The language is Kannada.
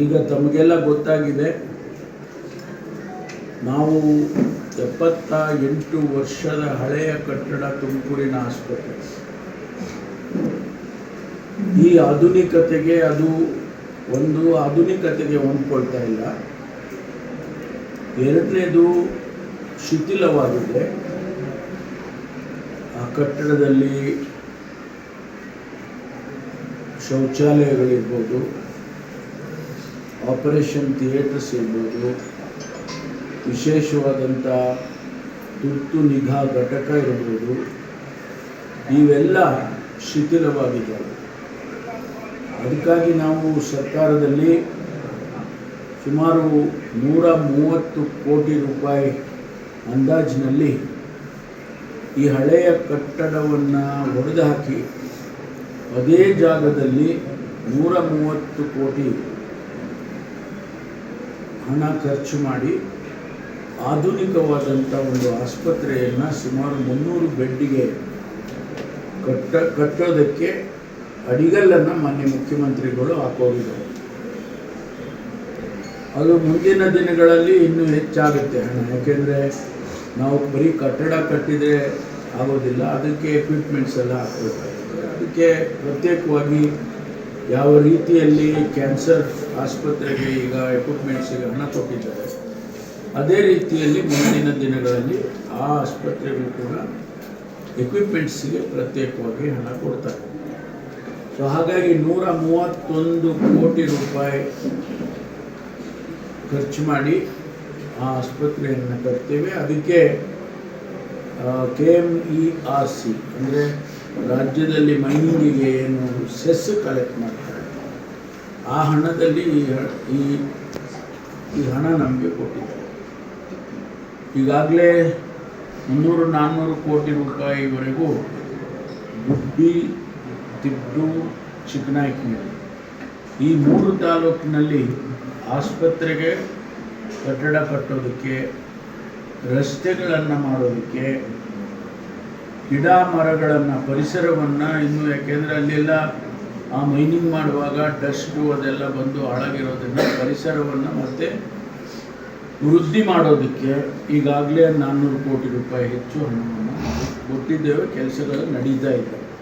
ಈಗ ತಮಗೆಲ್ಲ ಗೊತ್ತಾಗಿದೆ, ನಾವು ಎಪ್ಪತ್ತ ಎಂಟು ವರ್ಷದ ಹಳೆಯ ಕಟ್ಟಡ ತುಮಕೂರಿನ ಆಸ್ಪತ್ರೆ. ಈ ಆಧುನಿಕತೆಗೆ ಅದು ಒಂದು, ಆಧುನಿಕತೆಗೆ ಹೊಂದ್ಕೊಳ್ತಾ ಇಲ್ಲ. ಎರಡನೇದು ಶಿಥಿಲವಾಗಿದೆ. ಆ ಕಟ್ಟಡದಲ್ಲಿ ಶೌಚಾಲಯಗಳಿರ್ಬೋದು ಆಪರೇಷನ್ ಥಿಯೇಟರ್ಸ್ ಇರ್ಬೋದು ವಿಶೇಷವಾದಂಥ ತುರ್ತು ನಿಗಾ ಘಟಕ ಇರ್ಬೋದು ಇವೆಲ್ಲ ಶಿಥಿಲವಾಗಿದ್ದಾವೆ. ಅದಕ್ಕಾಗಿ ನಾವು ಸರ್ಕಾರದಲ್ಲಿ ಸುಮಾರು ನೂರ ಮೂವತ್ತು ಕೋಟಿ ರೂಪಾಯಿ ಅಂದಾಜಿನಲ್ಲಿ ಈ ಹಳೆಯ ಕಟ್ಟಡವನ್ನು ಒಡೆದುಹಾಕಿ ಅದೇ ಜಾಗದಲ್ಲಿ ನೂರ ಮೂವತ್ತು ಕೋಟಿ ಹಣ ಖರ್ಚು ಮಾಡಿ ಆಧುನಿಕವಾದಂಥ ಒಂದು ಆಸ್ಪತ್ರೆಯನ್ನು ಸುಮಾರು ಮುನ್ನೂರು ಬೆಡ್ಡಿಗೆ ಕಟ್ಟ, ಕಟ್ಟೋದಕ್ಕೆ ಅಡಿಗಲ್ಲನ್ನು ಮಾನ್ಯ ಮುಖ್ಯಮಂತ್ರಿಗಳು ಹಾಕೋಗಿದ್ದಾರೆ ಅದು ಮುಂದಿನ ದಿನಗಳಲ್ಲಿ ಇನ್ನೂ ಹೆಚ್ಚಾಗುತ್ತೆ ಹಣ. ಯಾಕೆಂದರೆ ನಾವು ಬರೀ ಕಟ್ಟಡ ಕಟ್ಟಿದರೆ ಆಗೋದಿಲ್ಲ, ಅದಕ್ಕೆ ಎಕ್ವಿಪ್ಮೆಂಟ್ಸ್ ಎಲ್ಲ ಹಾಕಬೇಕಾಗುತ್ತೆ. ಅದಕ್ಕೆ ಪ್ರತ್ಯೇಕವಾಗಿ ಯಾವ ರೀತಿಯಲ್ಲಿ ಕ್ಯಾನ್ಸರ್ ಆಸ್ಪತ್ರೆಗೆ ಈಗ ಎಕ್ವಿಪ್ಮೆಂಟ್ಸಿಗೆ ಹಣ ಕೊಟ್ಟಿದ್ದಾರೆ, ಅದೇ ರೀತಿಯಲ್ಲಿ ಮುಂದಿನ ದಿನಗಳಲ್ಲಿ ಆ ಆಸ್ಪತ್ರೆಗೂ ಕೂಡ ಎಕ್ವಿಪ್ಮೆಂಟ್ಸಿಗೆ ಪ್ರತ್ಯೇಕವಾಗಿ ಹಣ ಕೊಡ್ತಾರೆ. ಸೊ ಹಾಗಾಗಿ ನೂರ ಮೂವತ್ತೊಂದು ಕೋಟಿ ರೂಪಾಯಿ ಖರ್ಚು ಮಾಡಿ ಆ ಆಸ್ಪತ್ರೆಯನ್ನು ಕಟ್ತೇವೆ. ಅದಕ್ಕೆ K M E R C ಅಂದರೆ ರಾಜ್ಯದಲ್ಲಿ ಮೈನಿಂಗಿಗೆ ಏನು ಸೆಸ್ ಕಲೆಕ್ಟ್ ಮಾಡ್ತಾರೆ? ಆ ಹಣದಲ್ಲಿ ಈ ಈ ಹಣ ನಮಗೆ ಕೊಟ್ಟಿದ್ದಾರೆ. ಈಗಾಗಲೇ ಮುನ್ನೂರು, ನಾನ್ನೂರು ಕೋಟಿ ರೂಪಾಯಿವರೆಗೂ ಗುಬ್ಬಿ ತಿಡ್ಡು ಚಿಕ್ಕನಾಯಕನಹಳ್ಳಿ ಈ ಮೂರು ತಾಲೂಕಿನಲ್ಲಿ ಆಸ್ಪತ್ರೆಗೆ ಕಟ್ಟಡ ಕಟ್ಟೋದಕ್ಕೆ, ರಸ್ತೆಗಳನ್ನು ಮಾಡೋದಕ್ಕೆ ಗಿಡ ಮರಗಳನ್ನು ಪರಿಸರವನ್ನು ಇನ್ನು ಯಾಕೆಂದರೆ ಅಲ್ಲೆಲ್ಲ ಆ ಮೈನಿಂಗ್ ಮಾಡುವಾಗ ಡಸ್ಟು ಅದೆಲ್ಲ ಬಂದು ಹಾಳಾಗಿರೋದನ್ನು ಪರಿಸರವನ್ನು ಮತ್ತೆ ವೃದ್ಧಿ ಮಾಡೋದಕ್ಕೆ ಈಗಾಗಲೇ ನಾನ್ನೂರು ಕೋಟಿ ರೂಪಾಯಿ ಹೆಚ್ಚು ಹಣವನ್ನು ಕೊಟ್ಟಿದ್ದೇವೆ. ಕೆಲಸಗಳು ನಡೀತಾ ಇದ್ದಾವೆ